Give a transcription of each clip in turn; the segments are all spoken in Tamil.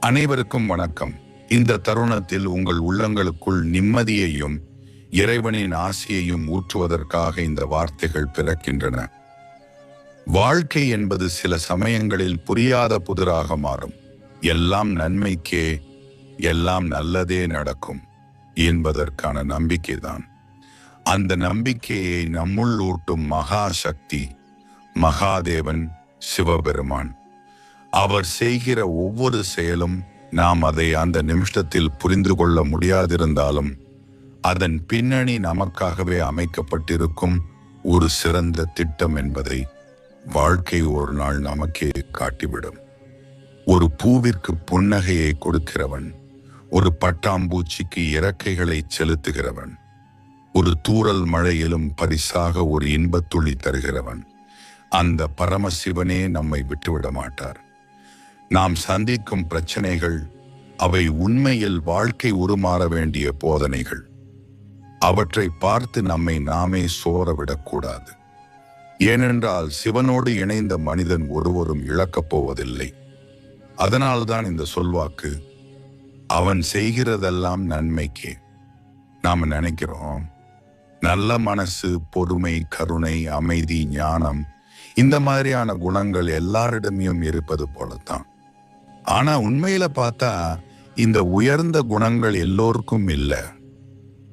அனைவருக்கும் வணக்கம். இந்த தருணத்தில் உங்கள் உள்ளங்களுக்குள் நிம்மதியையும் இறைவனின் ஆசையையும் ஊற்றுவதற்காக இந்த வார்த்தைகள் பிறக்கின்றன. வாழ்க்கை என்பது சில சமயங்களில் புரியாத புதிராக மாறும். எல்லாம் நன்மைக்கே எல்லாம் நல்லதே நடக்கும் என்பதற்கான நம்பிக்கைதான். அந்த நம்பிக்கையை நம்முள் ஊட்டும் மகா சக்தி மகாதேவன் சிவபெருமான். அவர் செய்கிற ஒவ்வொரு செயலும் நாம் அதை அந்த நிமிஷத்தில் புரிந்து கொள்ள முடியாதிருந்தாலும் அதன் பின்னணி நமக்காகவே அமைக்கப்பட்டிருக்கும் ஒரு சிறந்த திட்டம் என்பதை வாழ்க்கை ஒரு நாள் நமக்கே காட்டிவிடும். ஒரு பூவிற்கு புன்னகையை கொடுக்கிறவன் ஒரு பட்டாம்பூச்சிக்கு இறக்கைகளை செலுத்துகிறவன் ஒரு தூறல் மழையிலும் பரிசாக ஒரு இன்பத்துளி தருகிறவன் அந்த பரமசிவனே நம்மை விட்டுவிட மாட்டார் நாம் சந்திக்கும் பிரச்சனைகள் அவை உண்மையில் வாழ்க்கை உருமாற வேண்டிய போதனைகள். அவற்றை பார்த்து நம்மை நாமே சோரவிடக்கூடாது ஏனென்றால் சிவனோடு இணைந்த மனிதன் ஒருவரும் இழக்கப் போவதில்லை. அதனால்தான் இந்த சொல்வாக்கு அவன் செய்கிறதெல்லாம் நன்மைக்கே. நாம் நினைக்கிறோம் நல்ல மனசு பொறுமை கருணை அமைதி ஞானம் இந்த மாதிரியான குணங்கள் எல்லாரிடமையும் இருப்பது போலத்தான். ஆனா உண்மையில பார்த்தா இந்த உயர்ந்த குணங்கள் எல்லோருக்கும் இல்லை.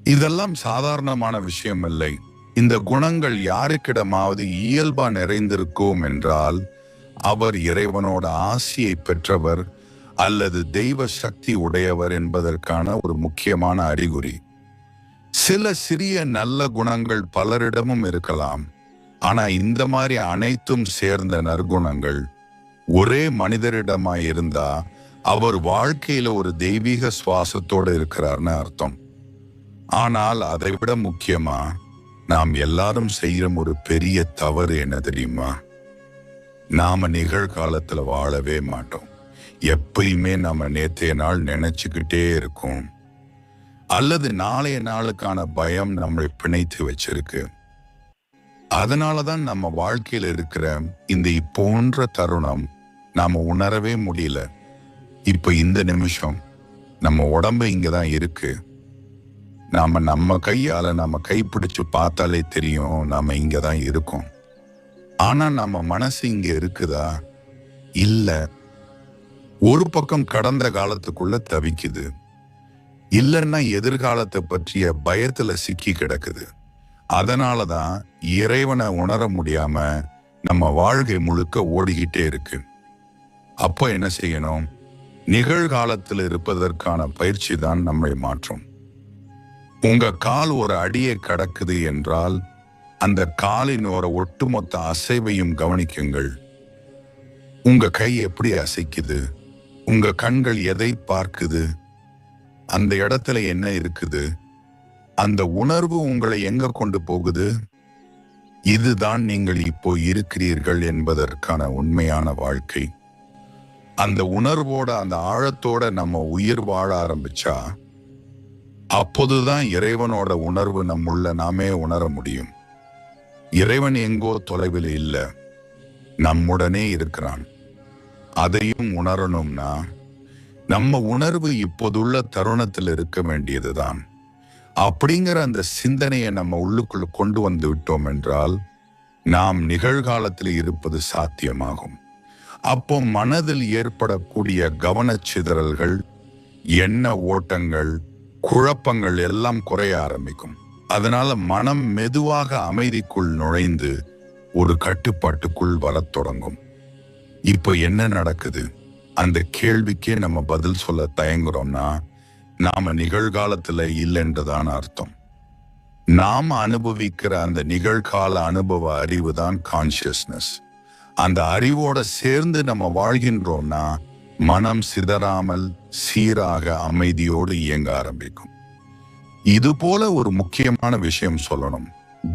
இதெல்லாம் சாதாரணமான விஷயம் இல்லை. இந்த குணங்கள் யாருக்கிடமாவது இயல்பா நிறைந்திருக்கும் என்றால் அவர் இறைவனோட ஆசியை பெற்றவர் அல்லது தெய்வ சக்தி உடையவர் என்பதற்கான ஒரு முக்கியமான அறிகுறி. சில சிறிய நல்ல குணங்கள் பலரிடமும் இருக்கலாம். ஆனா இந்த மாதிரி அனைத்தும் சேர்ந்த நற்குணங்கள் ஒரே மனிதரிடமாய் இருந்தா அவர் வாழ்க்கையில ஒரு தெய்வீக சுவாசத்தோடு இருக்கிறார்னு அர்த்தம். ஆனால் அதை விட முக்கியமா நாம் எல்லாரும் செய்யற ஒரு பெரிய தவறு என்ன தெரியுமா? நாம நிகழ்காலத்துல வாழவே மாட்டோம். எப்பயுமே நம்ம நேத்தைய நாள் நினைச்சுக்கிட்டே இருக்கோம். அல்லது நாளைய நாளுக்கான பயம் நம்மளை பிணைத்து வச்சிருக்கு. அதனாலதான் நம்ம வாழ்க்கையில இருக்கிற இந்த போன்ற தருணம் நாம் உணரவே முடியல. இப்போ இந்த நிமிஷம் நம்ம உடம்பு இங்கே தான் இருக்கு. நாம் நம்ம கையால் நம்ம கைப்பிடிச்சு பார்த்தாலே தெரியும் நாம் இங்கே தான் இருக்கோம். ஆனால் நம்ம மனசு இங்கே இருக்குதா? இல்லை. ஒரு பக்கம் கடந்த காலத்துக்குள்ள தவிக்குது. இல்லைன்னா எதிர்காலத்தை பற்றிய பயத்தில் சிக்கி கிடக்குது. அதனாலதான் இறைவனை உணர முடியாம நம்ம வாழ்க்கை முழுக்க ஓடிக்கிட்டே இருக்கு. அப்போ என்ன செய்யணும்? நிகழ்காலத்தில் இருப்பதற்கான பயிற்சி தான் நம்மை மாற்றும். உங்க கால் ஒரு அடியை கடக்குது என்றால் அந்த காலின் ஒரு ஒட்டுமொத்த அசைவையும் கவனிக்குங்கள். உங்க கை எப்படி அசைக்குது? உங்க கண்கள் எதை பார்க்குது? அந்த இடத்துல என்ன இருக்குது? அந்த உணர்வு உங்களை எங்க கொண்டு போகுது? இதுதான் நீங்கள் இப்போ இருக்கிறீர்கள் என்பதற்கான உண்மையான வாழ்க்கை. அந்த உணர்வோட அந்த ஆழத்தோட நம்ம உயிர் வாழ ஆரம்பிச்சா அப்போதுதான் இறைவனோட உணர்வு நம்முள்ள நாமே உணர முடியும். இறைவன் எங்கோ தொலைவில் இல்லை. நம்முடனே இருக்கிறான். அதையும் உணரணும்னா நம்ம உணர்வு இப்போதுள்ள தருணத்தில் இருக்க வேண்டியதுதான். அப்படிங்கிற அந்த சிந்தனையை நம்ம உள்ளுக்குள் கொண்டு வந்து விட்டோம் என்றால் நாம் நிகழ்காலத்தில் இருப்பது சாத்தியமாகும். அப்போ மனதில் ஏற்படக்கூடிய கவனச்சிதறல்கள் எண்ண ஓட்டங்கள் குழப்பங்கள் எல்லாம் குறைய ஆரம்பிக்கும். அதனால மனம் மெதுவாக அமைதிக்குள் நுழைந்து ஒரு கட்டுப்பாட்டுக்குள் வரத் தொடங்கும். இப்போ என்ன நடக்குது? அந்த கேள்விக்கே நம்ம பதில் சொல்ல தயங்குறோம்னா நாம நிகழ்காலத்துல இல்லைன்றதான் அர்த்தம். நாம் அனுபவிக்கிற அந்த நிகழ்கால அனுபவ அறிவு தான் கான்சியஸ்னஸ் அந்த அறிவோட சேர்ந்து நம்ம வாழ்கின்றோம்னா மனம் சிதறாமல் சீராக அமைதியோடு இயங்க ஆரம்பிக்கும். இது போல ஒரு முக்கியமான விஷயம் சொல்லணும்.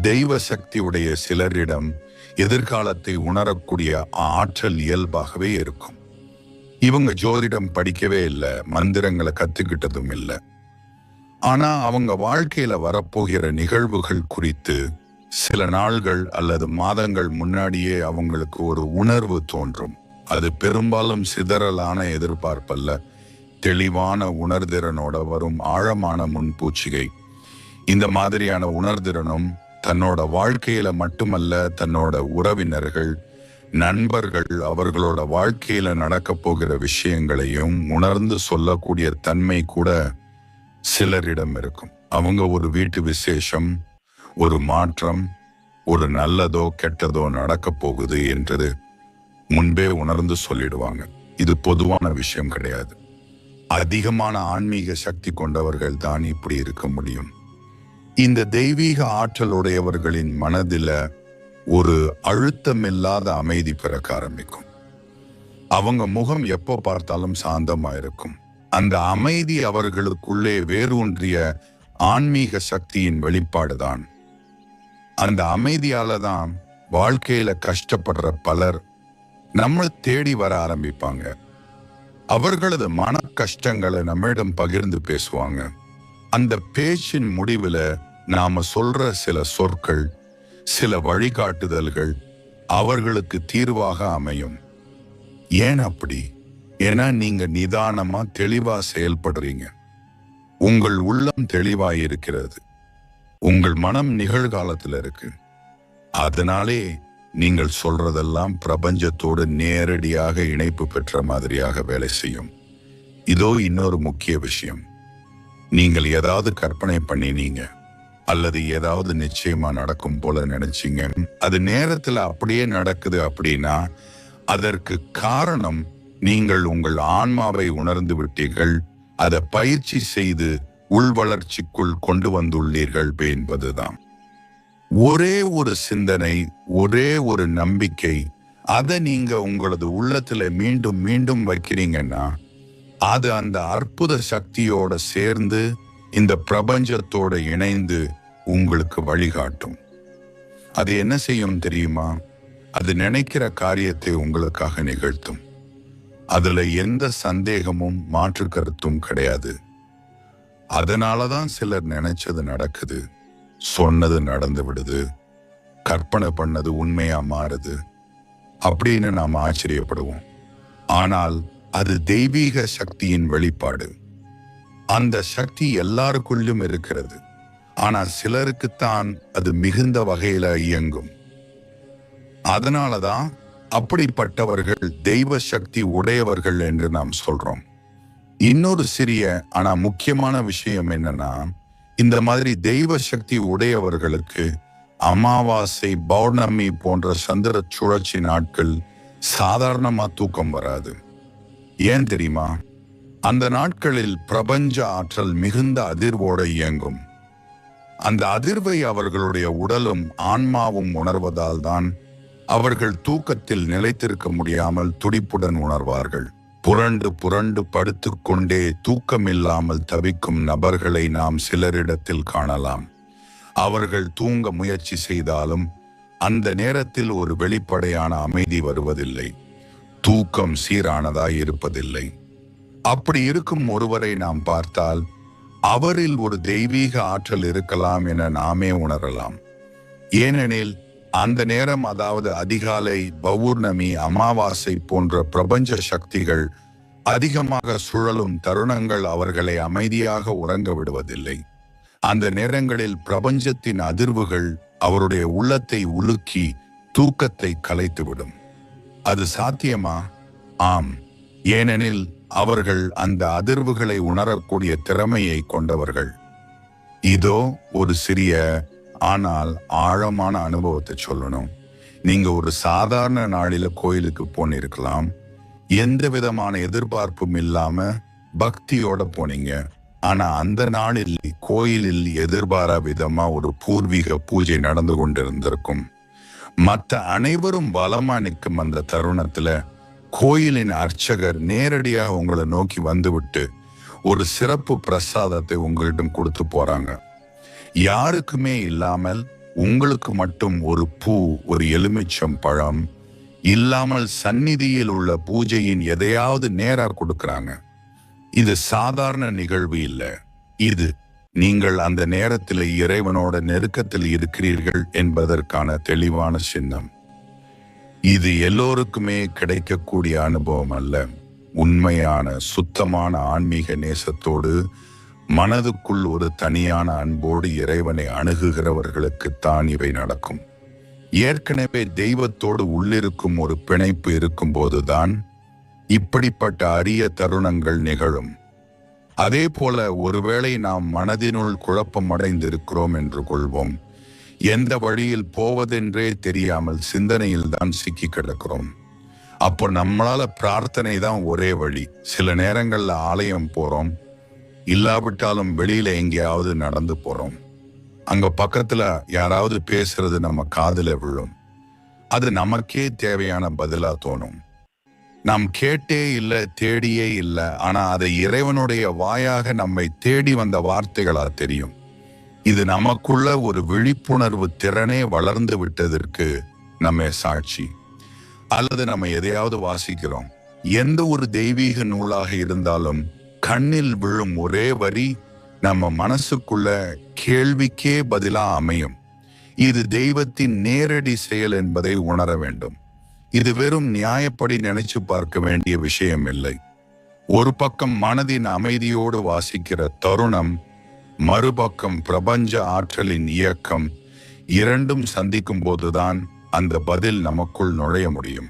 தெய்வ சக்தியுடைய சிலரிடம் எதிர்காலத்தை உணரக்கூடிய ஆற்றல் இயல்பாகவே இருக்கும். இவங்க ஜோதிடம் படிக்கவே இல்லை மந்திரங்களை கத்துக்கிட்டதும் இல்லை. ஆனா அவங்க வாழ்க்கையில வரப்போகிற நிகழ்வுகள் குறித்து சில நாள்கள் அல்லது மாதங்கள் முன்னாடியே அவங்களுக்கு ஒரு உணர்வு தோன்றும். அது பெரும்பாலும் சிதறலான எதிர்பார்ப்பல்ல. தெளிவான உணர்திறனோட வரும் ஆழமான முன்பூச்சிகை. இந்த மாதிரியான உணர்திறனும் தன்னோட வாழ்க்கையில மட்டுமல்ல தன்னோட உறவினர்கள் நண்பர்கள் அவர்களோட வாழ்க்கையில நடக்க போகிற விஷயங்களையும் உணர்ந்து சொல்லக்கூடிய தன்மை கூட சிலரிடம் இருக்கும். அவங்க ஒரு வீட்டு விசேஷம் ஒரு மாற்றம் ஒரு நல்லதோ கெட்டதோ நடக்க போகுது என்றது முன்பே உணர்ந்து சொல்லிடுவாங்க. இது பொதுவான விஷயம் கிடையாது. அதிகமான ஆன்மீக சக்தி கொண்டவர்கள் தான் இப்படி இருக்க முடியும். இந்த தெய்வீக ஆற்றல் உடையவர்களின் மனதில் ஒரு அழுத்தமில்லாத அமைதி பிறக்க ஆரம்பிக்கும். அவங்க முகம் எப்போ பார்த்தாலும் சாந்தமாக இருக்கும். அந்த அமைதி அவர்களுக்குள்ளே வேரூன்றிய ஆன்மீக சக்தியின் வெளிப்பாடுதான். அந்த அமைதியால தான் வாழ்க்கையில கஷ்டப்படுற பலர் நம்மளை தேடி வர ஆரம்பிப்பாங்க. அவர்களது மன கஷ்டங்களை நம்மிடம் பகிர்ந்து பேசுவாங்க. அந்த பேச்சின் முடிவில் நாம சொல்ற சில சொற்கள் சில வழிகாட்டுதல்கள் அவர்களுக்கு தீர்வாக அமையும். ஏன் அப்படி? ஏன்னா நீங்க நிதானமா தெளிவா செயல்படுறீங்க. உங்கள் உள்ளம் தெளிவாயிருக்கிறது. உங்கள் மனம் நிகழ்காலத்தில் இருக்கு. அதனாலே நீங்கள் சொல்றதெல்லாம் பிரபஞ்சத்தோடு நேரடியாக இணைப்பு பெற்ற மாதிரியாக வேலை செய்யும். இதோ இன்னொரு முக்கிய விஷயம். நீங்கள் ஏதாவது கற்பனை பண்ணினீங்க. அல்லது ஏதாவது நிச்சயமா நடக்கும் போல நினைச்சீங்க. அது நேரத்தில் அப்படியே நடக்குது அப்படின்னா அதற்கு காரணம் நீங்கள் உங்கள் ஆன்மாவை உணர்ந்து விட்டீர்கள். அதை பயிற்சி செய்து உள் வளர்ச்சிக்குள் கொண்டு வந்துள்ளீர்கள் என்பதுதான். ஒரே ஒரு சிந்தனை ஒரே ஒரு நம்பிக்கை அதை நீங்க உங்களது உள்ளத்துல மீண்டும் மீண்டும் வைக்கிறீங்கன்னா அது அந்த அற்புத சக்தியோட சேர்ந்து இந்த பிரபஞ்சத்தோட இணைந்து உங்களுக்கு வழிகாட்டும். அது என்ன செய்யும் தெரியுமா? அது நினைக்கிற காரியத்தை உங்களுக்காக நிகழ்த்தும். அதுல எந்த சந்தேகமும் மாற்று கருத்தும் கிடையாது. அதனாலதான் சிலர் நினைச்சது நடக்குது சொன்னது நடந்து விடுது கற்பனை பண்ணது உண்மையா மாறுது அப்படின்னு நாம் ஆச்சரியப்படுவோம். ஆனால் அது தெய்வீக சக்தியின் வெளிப்பாடு. அந்த சக்தி எல்லாருக்குள்ளும் இருக்கிறது. ஆனால் சிலருக்குத்தான் அது மிகுந்த வகையில இயங்கும். அதனாலதான் அப்படிப்பட்டவர்கள் தெய்வ சக்தி உடையவர்கள் என்று நாம் சொல்றோம். இன்னொரு சிறிய ஆனா முக்கியமான விஷயம் என்னன்னா இந்த மாதிரி தெய்வ சக்தி உடையவர்களுக்கு அமாவாசை பௌர்ணமி போன்ற சந்திர சுழற்சி நாட்கள் சாதாரணமா தூக்கம் வராது. ஏன் தெரியுமா? அந்த நாட்களில் பிரபஞ்ச ஆற்றல் மிகுந்த அதிர்வோடு இயங்கும். அந்த அதிர்வை அவர்களுடைய உடலும் ஆன்மாவும் உணர்வதால் தான் அவர்கள் தூக்கத்தில் நிலைத்திருக்க முடியாமல் துடிப்புடன் உணர்வார்கள். புரண்டு புரண்டு படுத்துக்கொண்டே தூக்கமில்லாமல் தவிக்கும் நபர்களை நாம் சிலரிடத்தில் காணலாம். அவர்கள் தூங்க முயற்சி செய்தாலும் அந்த நேரத்தில் ஒரு வெளிப்படையான அமைதி வருவதில்லை. தூக்கம் சீரானதாய் இருப்பதில்லை. அப்படி இருக்கும் ஒருவரை நாம் பார்த்தால் அவரில் ஒரு தெய்வீக ஆற்றல் இருக்கலாம் என நாமே உணரலாம். ஏனெனில் அந்த நேரம் அதாவது அதிகாலை பௌர்ணமி அமாவாசை போன்ற பிரபஞ்ச சக்திகள் அதிகமாக சுழலும் தருணங்கள் அவர்களை அமைதியாக உறங்க விடுவதில்லை. அந்த நேரங்களில் பிரபஞ்சத்தின் அதிர்வுகள் அவருடைய உள்ளத்தை உலுக்கி தூக்கத்தை கலைத்துவிடும் அது சாத்தியமா? ஆம். ஏனெனில் அவர்கள் அந்த அதிர்வுகளை உணரக்கூடிய திறமையை கொண்டவர்கள். இதோ ஒரு சிறிய ஆனால் ஆழமான அனுபவத்தை சொல்லணும். நீங்க ஒரு சாதாரண நாளில கோயிலுக்கு போனிருக்கலாம். எந்த விதமான எதிர்பார்ப்பும் இல்லாம பக்தியோட போனீங்க. ஆனா அந்த நாளில் கோயிலில் எதிர்பாரா விதமா ஒரு பூர்வீக பூஜை நடந்து கொண்டிருந்திருக்கும். மற்ற அனைவரும் பலமா நிற்கும் அந்த தருணத்துல கோயிலின் அர்ச்சகர் நேரடியாக உங்களை நோக்கி வந்துவிட்டு ஒரு சிறப்பு பிரசாதத்தை உங்களிடம் கொடுத்து போறாங்க. யாருக்குமே இல்லாமல் உங்களுக்கு மட்டும் ஒரு பூ ஒரு எலுமிச்சம் பழம் இல்லாமல் சந்நிதியில் உள்ள பூஜையின் எதையாவது நேரா கொடுக்கறாங்க. இது சாதாரண நிகழ்வு இல்லை. இது நீங்கள் அந்த நேரத்தில் இறைவனோட நெருக்கத்தில் இருக்கிறீர்கள் என்பதற்கான தெளிவான சின்னம். இது எல்லோருக்குமே கிடைக்கக்கூடிய அனுபவம் அல்ல. உண்மையான சுத்தமான ஆன்மீக நேசத்தோடு மனதுக்குள் ஒரு தனியான அன்போடு இறைவனை அணுகுகிறவர்களுக்குத்தான் இவை நடக்கும். ஏற்கனவே தெய்வத்தோடு உள்ளிருக்கும் ஒரு பிணைப்பு இருக்கும்போதுதான் இப்படிப்பட்ட அரிய தருணங்கள் நிகழும். அதே போல ஒருவேளை நாம் மனதினுள் குழப்பம் அடைந்திருக்கிறோம் என்று கொள்வோம். எந்த வழியில் போவதென்றே தெரியாமல் சிந்தனையில் தான் சிக்கி கிடக்கிறோம். அப்போ நம்மளால பிரார்த்தனை தான் ஒரே வழி. சில நேரங்களில் ஆலயம் போறோம். இல்லாவிட்டாலும் வெளியில எங்கேயாவது நடந்து போறோம். அங்க பக்கத்துல யாராவது பேசுறது நம்ம காதல விழும். அது நமக்கே தேவையான பதிலா தோணும். நாம் கேட்டே இல்லை தேடியே இல்லை ஆனா அதை இறைவனுடைய வாயாக நம்மை தேடி வந்த வார்த்தைகளா தெரியும். இது நமக்குள்ள ஒரு விழிப்புணர்வு திறனே வளர்ந்து விட்டதற்கு நம்ம சாட்சி. அல்லது நம்ம எதையாவது வாசிக்கிறோம். எந்த ஒரு தெய்வீக நூலாக இருந்தாலும் கண்ணில் விழும் ஒரே வரி நம்ம மனசுக்குள்ள கேள்விக்கே பதிலா அமையும். இது தெய்வத்தின் நேரடி செயல் என்பதை உணர வேண்டும். இது வெறும் நியாயப்படி நினைச்சு பார்க்க வேண்டிய விஷயம் இல்லை. ஒரு பக்கம் மனதின் அமைதியோடு வாசிக்கிற தருணம் மறுபக்கம் பிரபஞ்ச ஆற்றலின் இயக்கம் இரண்டும் சந்திக்கும் போதுதான் அந்த பதில் நமக்குள் நுழைய முடியும்.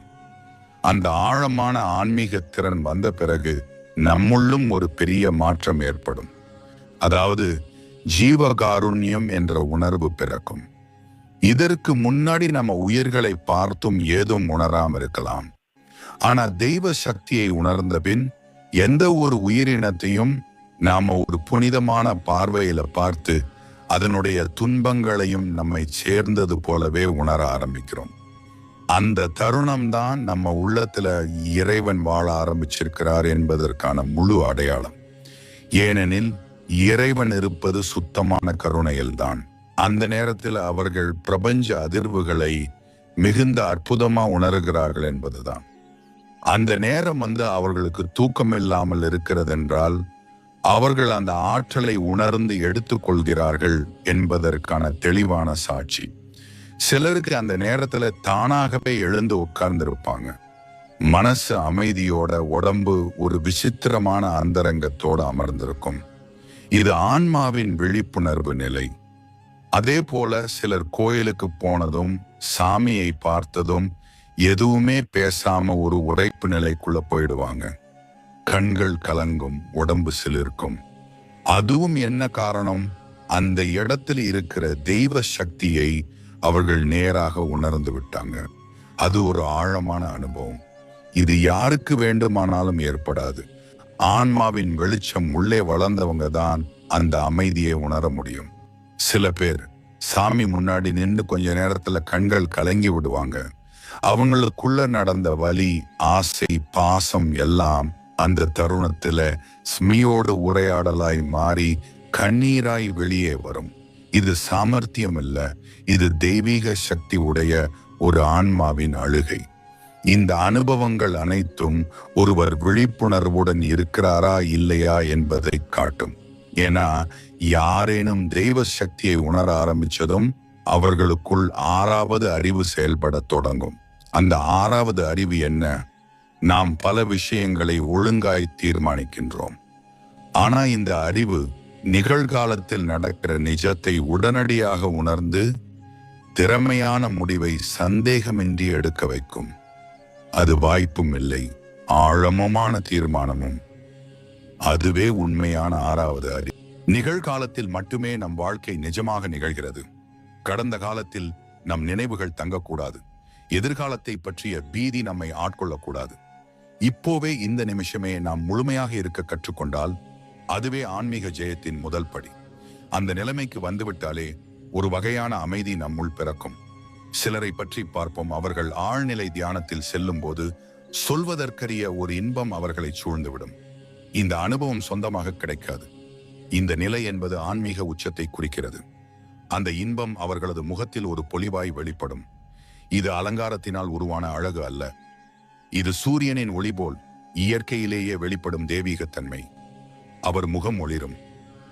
அந்த ஆழமான ஆன்மீக திறன் வந்த பிறகு நம்முள்ளும் ஒரு பெரிய மாற்றம் ஏற்படும். அதாவது ஜீவகாருண்யம் என்ற உணர்வு பிறக்கும். இதற்கு முன்னாடி நம்ம உயிர்களை பார்த்தும் ஏதும் உணராம இருக்கலாம். ஆனா தெய்வ சக்தியை உணர்ந்த பின் எந்த ஒரு உயிரினத்தையும் நாம ஒரு புனிதமான பார்வையில பார்த்து அதனுடைய துன்பங்களையும் நம்மை சேர்ந்தது போலவே உணர ஆரம்பிக்கிறோம். அந்த தருணம் தான் நம்ம உள்ளத்துல இறைவன் வாழ ஆரம்பிச்சிருக்கிறார் என்பதற்கான முழு அடையாளம். ஏனெனில் இறைவன் இருப்பது சுத்தமான கருணையில்தான். அந்த நேரத்தில் அவர்கள் பிரபஞ்ச அதிர்வுகளை மிகுந்த அற்புதமா உணர்கிறார்கள் என்பதுதான். அந்த நேரம் வந்து அவர்களுக்கு தூக்கம் இல்லாமல் இருக்கிறதென்றால் அவர்கள் அந்த ஆற்றலை உணர்ந்து எடுத்துக்கொள்கிறார்கள் என்பதற்கான தெளிவான சாட்சி. சிலருக்கு அந்த நேரத்துல தானாகவே எழுந்து உட்கார்ந்திருப்பாங்க. மனசு அமைதியோட உடம்பு ஒரு விசித்திரமான அந்தரங்கத்தோட அமர்ந்திருக்கும். இது ஆன்மாவின் விழிப்புணர்வு நிலை. அதே போல சிலர் கோயிலுக்கு போனதும் சாமியை பார்த்ததும் எதுவுமே பேசாம ஒரு உரைப்பு நிலைக்குள்ள போயிடுவாங்க. கண்கள் கலங்கும் உடம்பு சிலிர்க்கும். அதுவும் என்ன காரணம்? அந்த இடத்தில் இருக்கிற தெய்வ சக்தியை அவர்கள் நேராக உணர்ந்து விட்டாங்க. அது ஒரு ஆழமான அனுபவம். இது யாருக்கு வேண்டுமானாலும் ஏற்படாது. ஆன்மாவின் வெளிச்சம் உள்ளே வளர்ந்தவங்க தான் அந்த அமைதியை உணர முடியும். சில பேர் சாமி முன்னாடி நின்று கொஞ்ச நேரத்துல கண்கள் கலங்கி விடுவாங்க. அவங்களுக்குள்ள நடந்த வலி ஆசை பாசம் எல்லாம் அந்த தருணத்துல ஸ்மியோடு உரையாடலாய் மாறி கண்ணீராய் வெளியே வரும். இது சாமர்த்தியம் அல்ல இது தெய்வீக சக்தி உடைய ஒரு ஆன்மாவின் அழுகை. இந்த அனுபவங்கள் அனைத்தும் ஒருவர் விழிப்புணர்வுடன் இருக்கிறாரா இல்லையா என்பதை காட்டும். ஏன்னா யாரேனும் தெய்வ சக்தியை உணர ஆரம்பிச்சதும் அவர்களுக்குள் ஆறாவது அறிவு செயல்படத் தொடங்கும். அந்த ஆறாவது அறிவு என்ன? நாம் பல விஷயங்களை ஒழுங்காய் தீர்மானிக்கின்றோம். ஆனா இந்த அறிவு நிகழ்காலத்தில் நடக்கிற நிஜத்தை உடனடியாக உணர்ந்து திறமையான முடிவை சந்தேகமின்றி எடுக்க வைக்கும். அது வாய்ப்பும் இல்லை ஆழமமான தீர்மானமும். அதுவே உண்மையான ஆறாவது அறி. நிகழ்காலத்தில் மட்டுமே நம் வாழ்க்கை நிஜமாக நிகழ்கிறது. கடந்த காலத்தில் நம் நினைவுகள் தங்கக்கூடாது. எதிர்காலத்தை பற்றிய பீதி நம்மை ஆட்கொள்ளக்கூடாது. இப்போவே இந்த நிமிஷமே நாம் முழுமையாக இருக்க கற்றுக்கொண்டால் அதுவே ஆன்மீக ஜெயத்தின் முதல் படி. அந்த நிலைமைக்கு வந்துவிட்டாலே ஒரு வகையான அமைதி நம்முள் பிறக்கும். சிலரை பற்றி பார்ப்போம். அவர்கள் ஆழ்நிலை தியானத்தில் செல்லும் போது சொல்வதற்கரிய ஒரு இன்பம் அவர்களை சூழ்ந்துவிடும். இந்த அனுபவம் சொந்தமாக கிடைக்காது. இந்த நிலை என்பது ஆன்மீக உச்சத்தை குறிக்கிறது. அந்த இன்பம் அவர்களது முகத்தில் ஒரு பொலிவாய் வெளிப்படும். இது அலங்காரத்தினால் உருவான அழகு அல்ல. இது சூரியனின் ஒளி போல் இயற்கையிலேயே வெளிப்படும் தெய்வீகத்தன்மை. அவர் முகம் ஒளிரும்.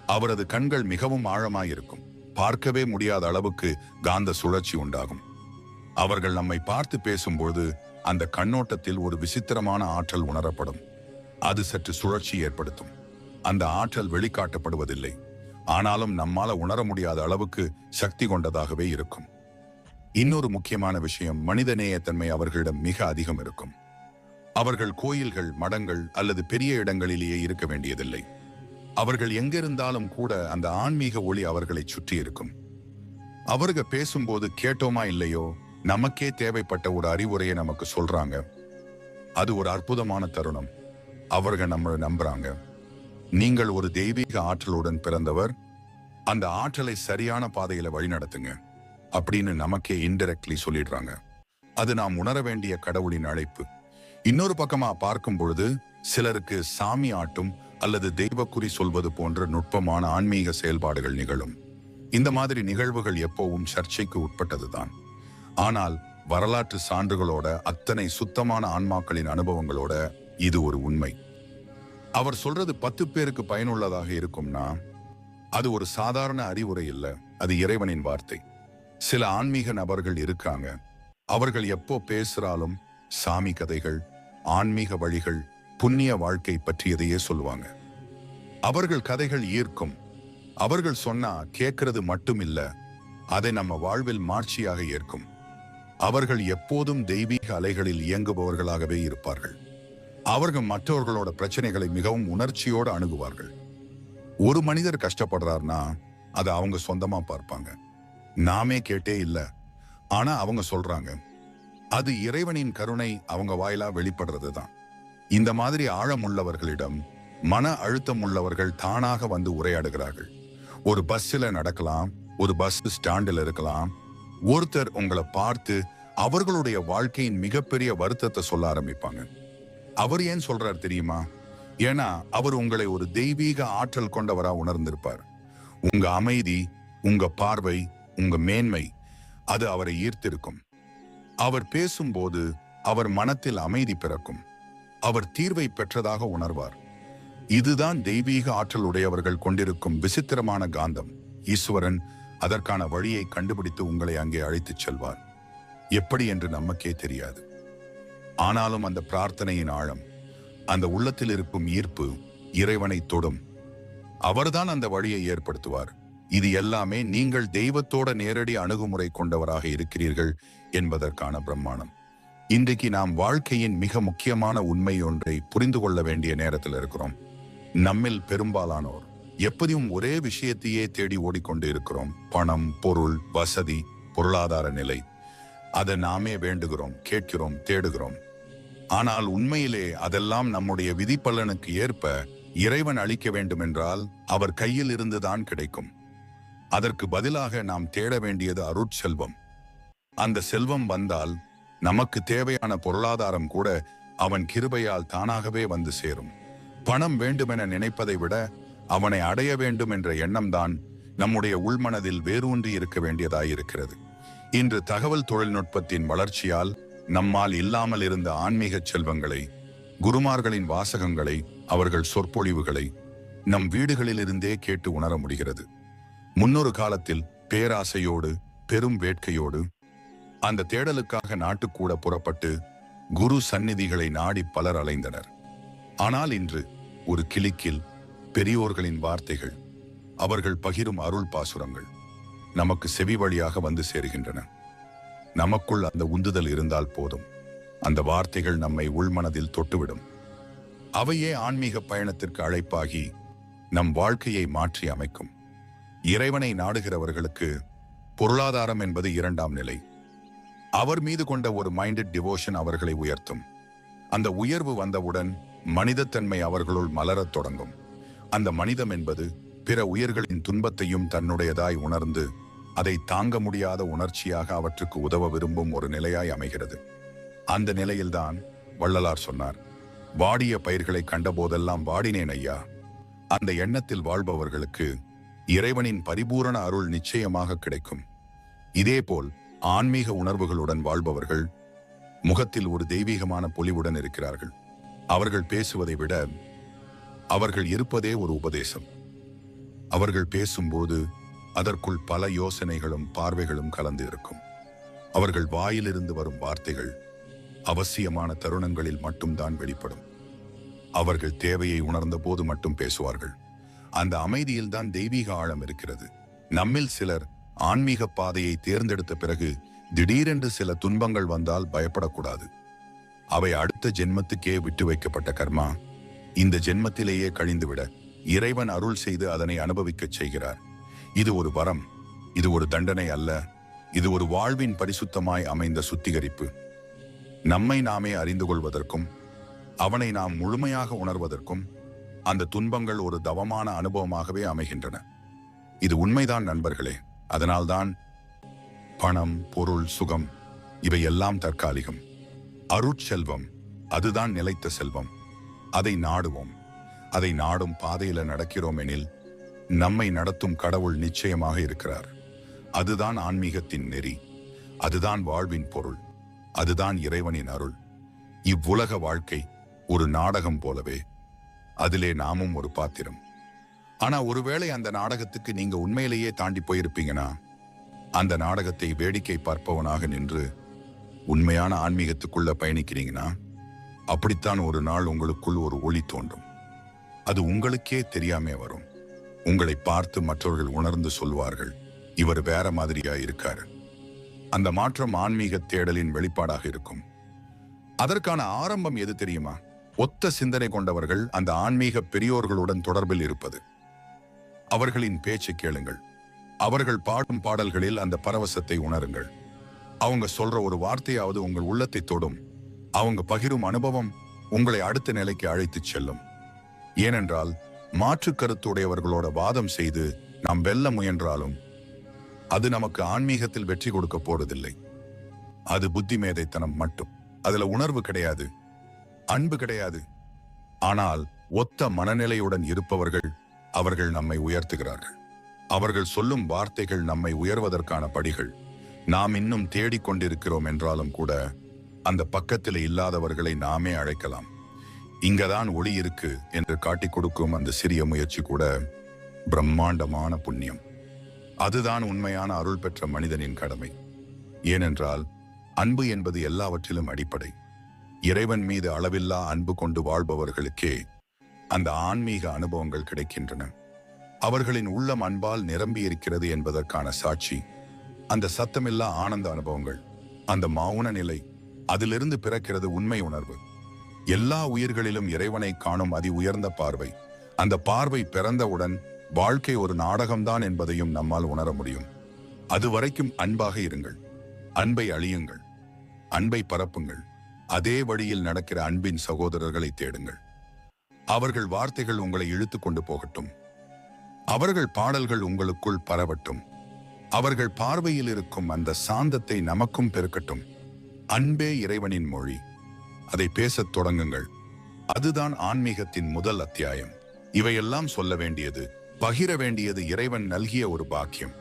அவரது கண்கள் மிகவும் ஆழமாயிருக்கும். பார்க்கவே முடியாத அளவுக்கு காந்த சுழற்சி உண்டாகும். அவர்கள் நம்மை பார்த்து பேசும்போது அந்த கண்ணோட்டத்தில் ஒரு விசித்திரமான ஆற்றல் உணரப்படும். அது சற்று சுழற்சி ஏற்படுத்தும். அந்த ஆற்றல் வெளிக்காட்டப்படுவதில்லை. ஆனாலும் நம்மால உணர முடியாத அளவுக்கு சக்தி கொண்டதாகவே இருக்கும். இன்னொரு முக்கியமான விஷயம் மனிதநேயத்தன்மை அவர்களிடம் மிக அதிகம் இருக்கும். அவர்கள் கோயில்கள் மடங்கள் அல்லது பெரிய இடங்களிலேயே இருக்க வேண்டியதில்லை. அவர்கள் எங்கிருந்தாலும் கூட அந்த ஆன்மீக ஒளி அவர்களை சுற்றி இருக்கும். அவருக பேசும்போது கேட்டோமா இல்லையோ நமக்கே தேவைப்பட்ட ஒரு அறிவுரையை நமக்கு சொல்றாங்க. அது ஒரு அற்புதமான தருணம். அவர்கள் நம்மளை நம்புறாங்க. நீங்கள் ஒரு தெய்வீக ஆற்றலுடன் பிறந்தவர். அந்த ஆற்றலை சரியான பாதையில வழிநடத்துங்க. அப்படின்னு நமக்கே இன்டெரக்ட்லி சொல்லிடுறாங்க. அது நாம் உணர வேண்டிய கடவுளின் அழைப்பு. இன்னொரு பக்கமா பார்க்கும் பொழுது சிலருக்கு சாமி ஆட்டும் அல்லது தெய்வக்குறி சொல்வது போன்ற நுட்பமான ஆன்மீக செயல்பாடுகள் நிகழும். இந்த மாதிரி நிகழ்வுகள் எப்போவும் சர்ச்சைக்கு உட்பட்டதுதான். ஆனால் வரலாற்று சான்றுகளோட அத்தனை சுத்தமான ஆன்மாக்களின் அனுபவங்களோட இது ஒரு உண்மை. அவர் சொல்றது பத்து பேருக்கு பயனுள்ளதாக இருக்கும்னா அது ஒரு சாதாரண அறிவுரை இல்ல அது இறைவனின் வார்த்தை. சில ஆன்மீக நபர்கள் இருக்காங்க. அவர்கள் எப்போ பேசுறாலும் சாமி கதைகள் ஆன்மீக வழிகள் புண்ணிய வாழ்க்கை பற்றியதையே சொல்லுவாங்க. அவர்கள் கதைகள் ஈர்க்கும். அவர்கள் சொன்னா கேட்கறது மட்டும் இல்ல அதை நம்ம வாழ்வில் மாட்சியாக ஏற்கும். அவர்கள் எப்போதும் தெய்வீக அலைகளில் இயங்குபவர்களாகவே இருப்பார்கள். அவர்கள் மற்றவர்களோட பிரச்சனைகளை மிகவும் உணர்ச்சியோடு அணுகுவார்கள். ஒரு மனிதர் கஷ்டப்படுறாருன்னா அதை அவங்க சொந்தமா பார்ப்பாங்க. நாமே கேட்டே இல்லை ஆனா அவங்க சொல்றாங்க. அது இறைவனின் கருணை அவங்க வாயிலா வெளிப்படுறது தான் இந்த மாதிரி ஆழமுள்ளவர்களிடம் மன அழுத்தம் உள்ளவர்கள் தானாக வந்து உரையாடுகிறார்கள். ஒரு பஸ்ஸில் நடக்கலாம் ஒரு பஸ் ஸ்டாண்டில் இருக்கலாம் ஒருத்தர் உங்களை பார்த்து அவர்களுடைய வாழ்க்கையின் மிகப்பெரிய வருத்தத்தை சொல்ல ஆரம்பிப்பாங்க. அவர் ஏன் சொல்றார் தெரியுமா? ஏன்னா அவர் உங்களை ஒரு தெய்வீக ஆற்றல் கொண்டவரா உணர்ந்திருப்பார். உங்க அமைதி உங்க பார்வை உங்க மேன்மை அது அவரை ஈர்த்திருக்கும். அவர் பேசும்போது அவர் மனத்தில் அமைதி பிறக்கும். அவர் தீர்வை பெற்றதாக உணர்வார். இதுதான் தெய்வீக ஆற்றல் உடையவர்கள் கொண்டிருக்கும் விசித்திரமான காந்தம். ஈஸ்வரன் அதற்கான வழியை கண்டுபிடித்து உங்களை அங்கே அழைத்துச் செல்வார். எப்படி என்று நமக்கே தெரியாது. ஆனாலும் அந்த பிரார்த்தனையின் ஆழம் அந்த உள்ளத்தில் இருக்கும் ஈர்ப்பு இறைவனை தொடும். அவர்தான் அந்த வழியை ஏற்படுத்துவார். இது எல்லாமே நீங்கள் தெய்வத்தோட நேரடி அணுகுமுறை கொண்டவராக இருக்கிறீர்கள் என்பதற்கான பிரம்மாணம் இன்றைக்கு நாம் வாழ்க்கையின் மிக முக்கியமான உண்மை ஒன்றை புரிந்து கொள்ள வேண்டிய நேரத்தில் இருக்கிறோம். நம்மில் பெரும்பாலானோர் எப்படியும் ஒரே விஷயத்தையே தேடி ஓடிக்கொண்டு இருக்கிறோம். பணம் பொருள் வசதி பொருளாதார நிலை. அதை நாமே வேண்டுகிறோம் கேட்கிறோம் தேடுகிறோம். ஆனால் உண்மையிலே அதெல்லாம் நம்முடைய விதிப்பலனுக்கு ஏற்ப இறைவன் அளிக்க வேண்டுமென்றால் அவர் கையில் இருந்துதான் கிடைக்கும். அதற்கு பதிலாக நாம் தேட வேண்டியது அருட்செல்வம். அந்த செல்வம் வந்தால் நமக்கு தேவையான பொருளாதாரம் கூட அவன் கிருபையால் தானாகவே வந்து சேரும். பணம் வேண்டுமென நினைப்பதை விட அவனை அடைய வேண்டும் என்ற எண்ணம்தான் நம்முடைய உள்மனதில் வேரூன்றி இருக்க வேண்டியதாயிருக்கிறது. இன்று தகவல் தொழில்நுட்பத்தின் வளர்ச்சியால் நம்மால் இல்லாமல் இருந்த ஆன்மீக செல்வங்களை குருமார்களின் வாசகங்களை அவர்கள் சொற்பொழிவுகளை நம் வீடுகளிலிருந்தே கேட்டு உணர முடிகிறது. முன்னொரு காலத்தில் பேராசையோடு பெரும் வேட்கையோடு அந்த தேடலுக்காக நாட்டுக்கூட புறப்பட்டு குரு சந்நிதிகளை நாடி பலர் அலைந்தனர். ஆனால் இன்று ஒரு கிளிக்கில் பெரியோர்களின் வார்த்தைகள் அவர்கள் பகிரும் அருள் பாசுரங்கள் நமக்கு செவி வழியாக வந்து சேருகின்றன. நமக்குள் அந்த உந்துதல் இருந்தால் போதும். அந்த வார்த்தைகள் நம்மை உள்மனதில் தொட்டுவிடும். அவையே ஆன்மீக பயணத்திற்கு அழைப்பாகி நம் வாழ்க்கையை மாற்றி அமைக்கும் இறைவனை நாடுகிறவர்களுக்கு பொருளாதாரம் என்பது இரண்டாம் நிலை. அவர் மீது கொண்ட ஒரு மைண்டட் டிவோஷன் அவர்களை உயர்த்தும். அந்த உயர்வு வந்தவுடன் மனிதத்தன்மை அவர்களுள் மலரத் தொடங்கும். அந்த மனிதம் என்பது பிற உயிர்களின் துன்பத்தையும் தன்னுடையதாய் உணர்ந்து அதை தாங்க முடியாத உணர்ச்சியாக அவற்றுக்கு உதவ விரும்பும் ஒரு நிலையாய் அமைகிறது. அந்த நிலையில்தான் வள்ளலார் சொன்னார் வாடிய பயிர்களை கண்டபோதெல்லாம் வாடினேன் ஐயா. அந்த எண்ணத்தில் வாழ்பவர்களுக்கு இறைவனின் பரிபூரண அருள் நிச்சயமாக கிடைக்கும். இதேபோல் ஆன்மீக உணர்வுகளுடன் வாழ்பவர்கள் முகத்தில் ஒரு தெய்வீகமான பொலிவுடன் இருக்கிறார்கள். அவர்கள் பேசுவதை விட அவர்கள் இருப்பதே ஒரு உபதேசம். அவர்கள் பேசும்போது அதற்குள் பல யோசனைகளும் பார்வைகளும் கலந்து இருக்கும். அவர்கள் வாயிலிருந்து வரும் வார்த்தைகள் அவசியமான தருணங்களில் மட்டும்தான் வெளிப்படும். அவர்கள் தேவையை உணர்ந்த போது மட்டும் பேசுவார்கள். அந்த அமைதியில்தான் தெய்வீக ஆழம் இருக்கிறது. நம்மில் சிலர் ஆன்மீக பாதையை தேர்ந்தெடுத்த பிறகு திடீரென்று சில துன்பங்கள் வந்தால் பயப்படக்கூடாது. அவை அடுத்த ஜென்மத்துக்கே விட்டு வைக்கப்பட்ட கர்மா. இந்த ஜென்மத்திலேயே கழிந்துவிட இறைவன் அருள் செய்து அதனை அனுபவிக்கச் செய்கிறார். இது ஒரு வரம் இது ஒரு தண்டனை அல்ல இது ஒரு வாழ்வின் பரிசுத்தமாய் அமைந்த சுத்திகரிப்பு. நம்மை நாமே அறிந்து கொள்வதற்கும் அவனை நாம் முழுமையாக உணர்வதற்கும் அந்த துன்பங்கள் ஒரு தவமான அனுபவமாகவே அமைகின்றன. இது உண்மைதான் நண்பர்களே. அதனால்தான் பணம் பொருள் சுகம் இவை எல்லாம் தற்காலிகம். அருட்செல்வம் அதுதான் நிலைத்த செல்வம். அதை நாடுவோம். அதை நாடும் பாதையில நடக்கிறோம் எனில் நம்மை நடத்தும் கடவுள் நிச்சயமாக இருக்கிறார். அதுதான் ஆன்மீகத்தின் நெறி. அதுதான் வாழ்வின் பொருள். அதுதான் இறைவனின் அருள். இவ்வுலக வாழ்க்கை ஒரு நாடகம் போலவே அதிலே நாமும் ஒரு பாத்திரம். ஆனா ஒருவேளை அந்த நாடகத்துக்கு நீங்க உண்மையிலேயே தாண்டி போயிருப்பீங்கன்னா அந்த நாடகத்தை வேடிக்கை பார்ப்பவனாக நின்று உண்மையான ஆன்மீகத்துக்குள்ள பயணிக்கிறீங்கன்னா அப்படித்தான் ஒரு நாள் உங்களுக்குள் ஒரு ஒளி தோன்றும். அது உங்களுக்கே தெரியாமே வரும். உங்களை பார்த்து மற்றவர்கள் உணர்ந்து சொல்வார்கள் இவர் வேற மாதிரியா இருக்காரு. அந்த மாற்றம் ஆன்மீக தேடலின் வெளிப்பாடாக இருக்கும். அதற்கான ஆரம்பம் எது தெரியுமா? ஒத்த சிந்தனை கொண்டவர்கள் அந்த ஆன்மீக பெரியோர்களுடன் தொடர்பில் இருப்பது. அவர்களின் பேச்சை கேளுங்கள். அவர்கள் பாடும் பாடல்களில் அந்த பரவசத்தை உணருங்கள். அவங்க சொல்ற ஒரு வார்த்தையாவது உங்கள் உள்ளத்தை தொடும். அவங்க பகிரும் அனுபவம் உங்களை அடுத்த நிலைக்கு அழைத்துச் செல்லும். ஏனென்றால் மாற்று கருத்துடையவர்களோட வாதம் செய்து நாம் வெல்ல முயன்றாலும் அது நமக்கு ஆன்மீகத்தில் வெற்றி கொடுக்க போறதில்லை. அது புத்தி மேதைத்தனம் மட்டும். அதுல உணர்வு கிடையாது. அன்பு கிடையாது. ஆனால் ஒத்த மனநிலையுடன் இருப்பவர்கள் அவர்கள் நம்மை உயர்த்துகிறார்கள். அவர்கள் சொல்லும் வார்த்தைகள் நம்மை உயர்வதற்கான படிகள். நாம் இன்னும் தேடிக்கொண்டிருக்கிறோம் என்றாலும் கூட அந்த பக்கத்தில் இல்லாதவர்களை நாமே அழைக்கலாம். இங்கதான் ஒளி இருக்கு என்று காட்டிக் கொடுக்கும் அந்த சிறிய முயற்சி கூட பிரம்மாண்டமான புண்ணியம். அதுதான் உண்மையான அருள் பெற்ற மனிதனின் கடமை. ஏனென்றால் அன்பு என்பது எல்லாவற்றிலும் அடிப்படை. இறைவன் மீது அளவில்லா அன்பு கொண்டு வாழ்பவர்களுக்கே அந்த ஆன்மீக அனுபவங்கள் கிடைக்கின்றன. அவர்களின் உள்ளம் அன்பால் நிரம்பி இருக்கிறது என்பதற்கான சாட்சி அந்த சத்தமில்லா ஆனந்த அனுபவங்கள். அந்த மௌன நிலை அதிலிருந்து பிறக்கிறது உண்மை உணர்வு. எல்லா உயிர்களிலும் இறைவனை காணும் அதி உயர்ந்த பார்வை அந்த பார்வை பிறந்தவுடன் வாழ்க்கை ஒரு நாடகம்தான் என்பதையும் நம்மால் உணர முடியும். அதுவரைக்கும் அன்பாக இருங்கள் அன்பை அழியுங்கள் அன்பை பரப்புங்கள் அதே வழியில் நடக்கிற அன்பின் சகோதரர்களை தேடுங்கள். அவர்கள் வார்த்தைகள் உங்களை இழுத்து கொண்டு போகட்டும். அவர்கள் பாடல்கள் உங்களுக்குள் பரவட்டும். அவர்கள் பார்வையில் இருக்கும் அந்த சாந்தத்தை நமக்கும் பெருக்கட்டும். அன்பே இறைவனின் மொழி. அதை பேசத் தொடங்குங்கள். அதுதான் ஆன்மீகத்தின் முதல் அத்தியாயம். இவையெல்லாம் சொல்ல வேண்டியது பகிர வேண்டியது இறைவன் நல்கிய ஒரு பாக்கியம்.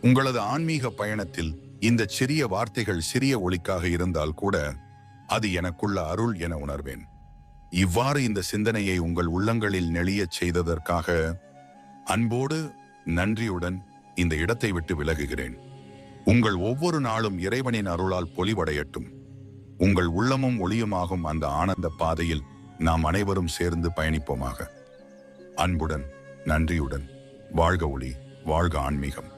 உங்களது ஆன்மீக பயணத்தில் இந்த சிறிய வார்த்தைகள் சிறிய ஒளிக்காக இருந்தால் கூட அது எனக்குள்ள அருள் என உணர்வேன். இவ்வாறு இந்த சிந்தனையை உங்கள் உள்ளங்களில் நெளியச் செய்ததற்காக அன்போடு நன்றியுடன் இந்த இடத்தை விட்டு விலகுகிறேன். உங்கள் ஒவ்வொரு நாளும் இறைவனின் அருளால் பொலிவடையட்டும். உங்கள் உள்ளமும் ஒளியுமாகும் அந்த ஆனந்த பாதையில் நாம் அனைவரும் சேர்ந்து பயணிப்போமாக. அன்புடன் நன்றியுடன் வாழ்க ஒளி வாழ்க ஆன்மீகம்.